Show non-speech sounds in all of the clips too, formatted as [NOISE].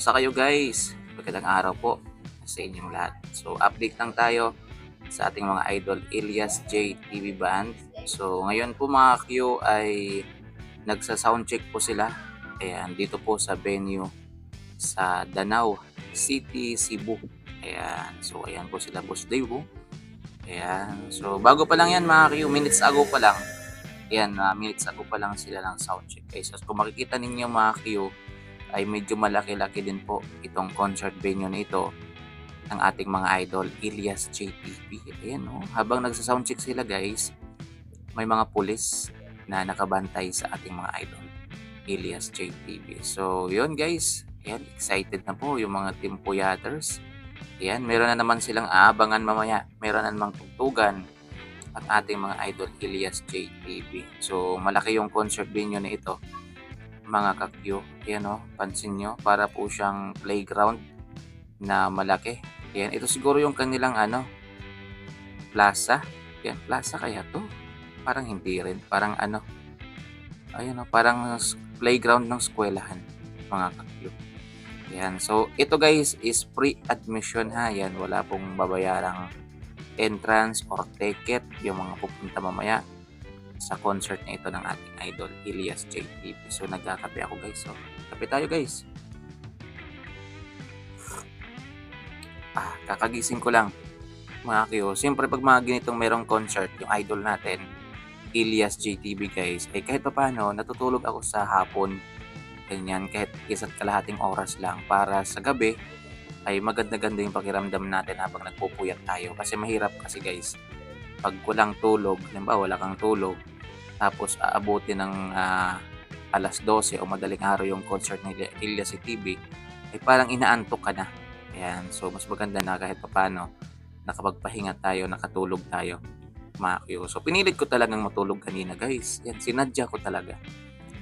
Kamusta kayo guys? Magandang araw po sa inyong lahat. So update lang tayo sa ating mga idol Elias J TV Band. So ngayon po mga Q ay nagsa soundcheck po sila. Ayan, dito po sa venue sa Danau City, Cebu. Ayan, so ayan po sila Boss Dave. oh. Ayan, so bago pa lang yan mga Q, minutes ago pa lang. Ayan, uh, minutes ago pa lang sila ng soundcheck. Okay, so kung makikita ninyo mga Q, ay medyo malaki-laki din po itong concert venue na ito ng ating mga idol Elias JTP. Ayan oh, habang nagsa-soundcheck sila guys, may mga pulis na nakabantay sa ating mga idol Elias JTP. So, yun guys, ayan, excited na po yung mga Team Puyaters. Ayan, meron na naman silang aabangan mamaya. Meron na namang tugtugan ang ating mga idol Elias JTP. So, malaki yung concert venue na ito mga kakyo. Yan o, pansin nyo, para po siyang playground na malaki. Yan, ito siguro yung kanilang ano, plaza. Yan, plaza kaya to? Parang hindi rin. Parang ano, ayun o, parang s- playground ng eskwelahan, mga kakyo. Yan, so ito guys is free admission ha. Yan, wala pong babayarang entrance or ticket yung mga pupunta mamaya sa concert na ito ng ating idol Elias JTP. So nagkakape ako guys. So kape tayo guys. Ah, kakagising ko lang. Mga kiyo. Siyempre pag mga ganitong merong concert, yung idol natin, Elias JTB guys, ay kahit pa paano, natutulog ako sa hapon. Ganyan, kahit isa't kalahating oras lang para sa gabi, ay maganda-ganda yung pakiramdam natin habang nagpupuyat tayo. Kasi mahirap kasi guys, pag walang tulog, halimbawa wala kang tulog, tapos aabutin ng ah, alas 12 o madaling araw yung concert ni Ilya si TV, ay parang inaantok ka na. Ayan, so mas maganda na kahit papano nakapagpahinga tayo, nakatulog tayo. Makyo. So pinilit ko talagang matulog kanina guys. Yan, sinadya ko talaga.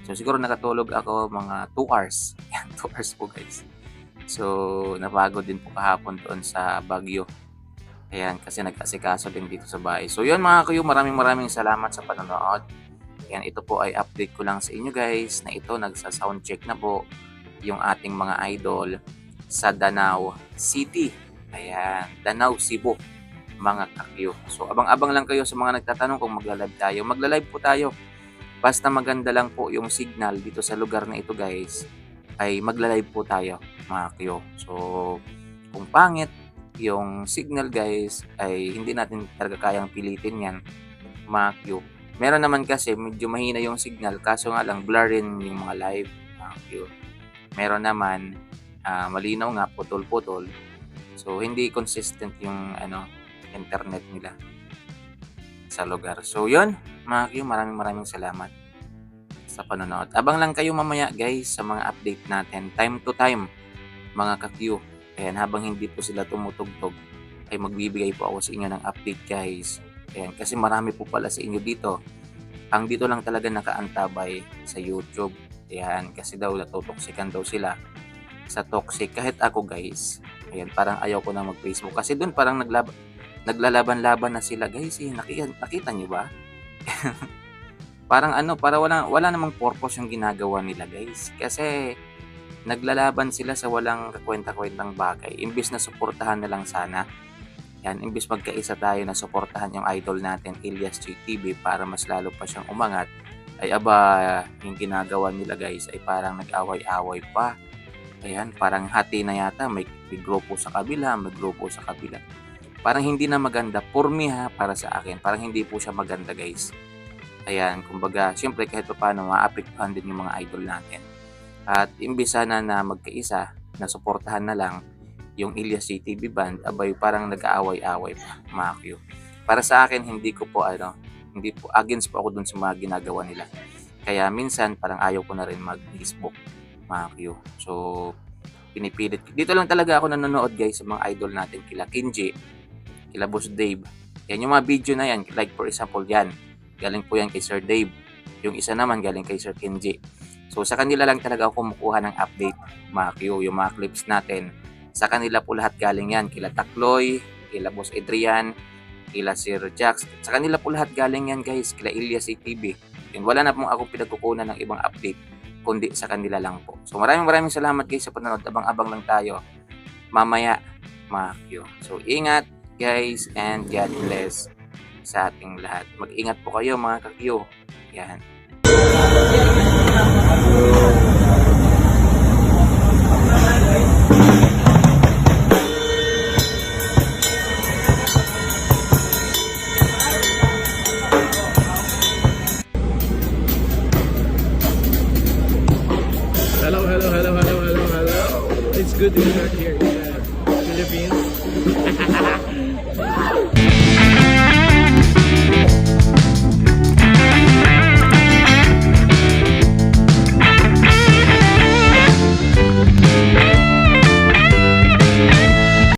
So siguro nakatulog ako mga 2 hours. [LAUGHS] Yan, 2 hours po guys. So napagod din po kahapon doon sa Baguio. Ayan, kasi nag-asikaso din dito sa bahay. So yun mga kuyo, maraming maraming salamat sa panonood. Ayan, ito po ay update ko lang sa inyo guys na ito nagsa-soundcheck na po yung ating mga idol sa Danau City. Ayan, Danau, Cebu, mga kakyo. So abang-abang lang kayo sa mga nagtatanong kung magla-live tayo. Magla-live po tayo. Basta maganda lang po yung signal dito sa lugar na ito guys, ay magla-live po tayo, mga kakyo. So kung pangit, yung signal guys ay hindi natin talaga kayang pilitin yan Q. Meron naman kasi medyo mahina yung signal kaso nga lang blur yung mga live Q. Meron naman ah, malinaw nga putol-putol. So hindi consistent yung ano internet nila sa lugar. So yun mga Q, maraming maraming salamat sa panonood. Abang lang kayo mamaya guys sa mga update natin time to time mga ka-Q. Ayan, habang hindi po sila tumutugtog, ay magbibigay po ako sa inyo ng update guys. Ayan, kasi marami po pala sa inyo dito. Ang dito lang talaga nakaantabay sa YouTube. Ayan, kasi daw natutoksikan daw sila sa toxic. Kahit ako guys, ayan, parang ayaw ko na mag-Facebook. Kasi doon parang naglab naglalaban-laban na sila guys. Eh, nakita, nakita nyo ba? [LAUGHS] parang ano, para wala, wala namang purpose yung ginagawa nila guys. Kasi naglalaban sila sa walang kakwenta-kwentang bagay. Imbis na suportahan na lang sana. Yan, imbis magkaisa tayo na suportahan yung idol natin, Elias JTV, para mas lalo pa siyang umangat, ay aba, yung ginagawa nila guys ay parang nag-away-away pa. Ayan, parang hati na yata, may, may grupo sa kabila, may grupo sa kabila. Parang hindi na maganda, for me ha, para sa akin, parang hindi po siya maganda guys. Ayan, kumbaga, syempre kahit pa paano, maapektuhan din yung mga idol natin. At imbis sana na magkaisa, na suportahan na lang yung Ilyas CTV band, abay parang nag-aaway-away pa, mga Q. Para sa akin, hindi ko po ano, hindi po against po ako dun sa mga ginagawa nila. Kaya minsan parang ayaw ko na rin mag-Facebook, mga Q. So, pinipilit. Dito lang talaga ako nanonood guys sa mga idol natin, kila Kinji, kila Boss Dave. Yan yung mga video na yan, like for example yan, galing po yan kay Sir Dave. Yung isa naman galing kay Sir Kenji. So sa kanila lang talaga ako kumukuha ng update mga Q, yung mga clips natin. Sa kanila po lahat galing yan. Kila Takloy, kila Boss Adrian, kila Sir Jax. Sa kanila po lahat galing yan guys, kila Ilias ATV. And wala na pong akong pinagkukunan ng ibang update kundi sa kanila lang po. So maraming maraming salamat guys sa panonood. Abang-abang lang tayo mamaya mga Q. So ingat guys and God bless sa ating lahat. Mag-ingat po kayo mga ka-Q. Yan. Hello, hello, hello, hello, hello, hello. It's good to be back here.